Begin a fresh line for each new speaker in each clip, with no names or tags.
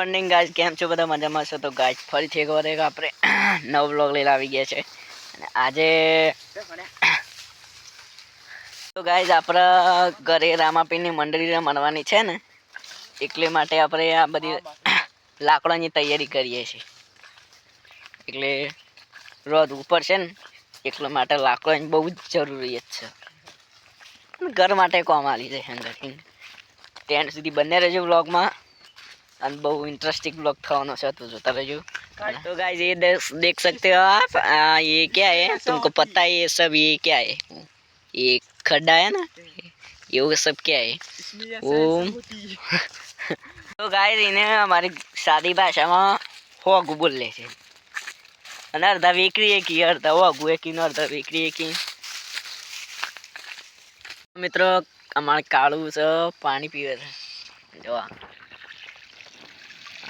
Morning guys કેમ છો? બધા મજામાં છો? તો ગાઈઝ ફરીથી એકવાર એક આપણે નવ બ્લોગ લઈને આવી ગયા છે. અને આજે તો ગાય આપણા ઘરે રામાપીરની મંડળી મળવાની છે ને, એટલે માટે આપણે આ બધી લાકડાની તૈયારી કરીએ છીએ. એટલે રોજ ઉપર છે ને, એટલા માટે લાકડાની બહુ જ જરૂરિયાત છે. ઘર માટે કોમ આવી જાય હંગાથી ટેન્ટ સુધી બંને રહેજો બ્લોગમાં અને બહુ इंटरेस्टिंग ब्लॉग થવાનો છે तो જોતા રહેજો तो गाइस ये देख देख सकते हो आप आ, ये क्या है तुमको पता है ये सब ये क्या है ये खड्डा है ना ये वो सब क्या है ओम તો ગાઈસ એને અમારી સાદી ભાષામાં હોગું બોલે છે અને અડધા વેકરી એકી અડધા હોગું એકી ને અડધા વેકરી એકી મિત્રો અમારે કાળું છે પાણી પીવે છે જોવા આ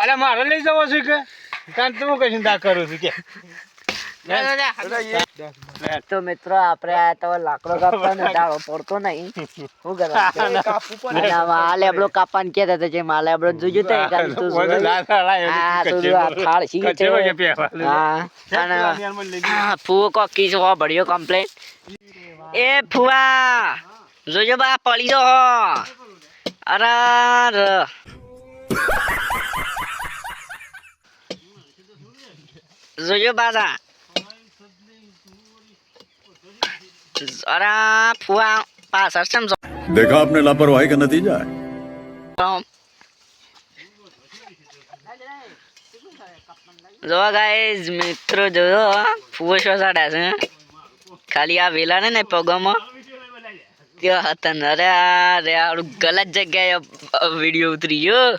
અરે મારે લઈ જવો છું કે? કારણ તું કશું ચિંતા કરું છું કે.
તો મિત્રો આપણે આ તો લાકડો કાપવા ને પડતો નહીં. શું આમાં લેબડો કાપવાનું કહેતા હતા જે માં લેબડો જોયું તો તું હા, તો આ થાળ સી છે. હા અને હા, ફુવો કોકી છો ભળ્યો કમ્પ્લેટ એ ફુવા જોજો બા પડી જો અરે જોજો બાજા અરે ફુવા પાછળ
ચમ દેખા આપને લાપરવાહી કા નતીજા
જો ગાઈઝ મિત્રો જોયો ફુવો શો સાડા છે. ખાલી આ વેલા ને ને પગોમાં. ક્યાં ગલત જગ્યાએ વીડિયો ઉતરી ગયો.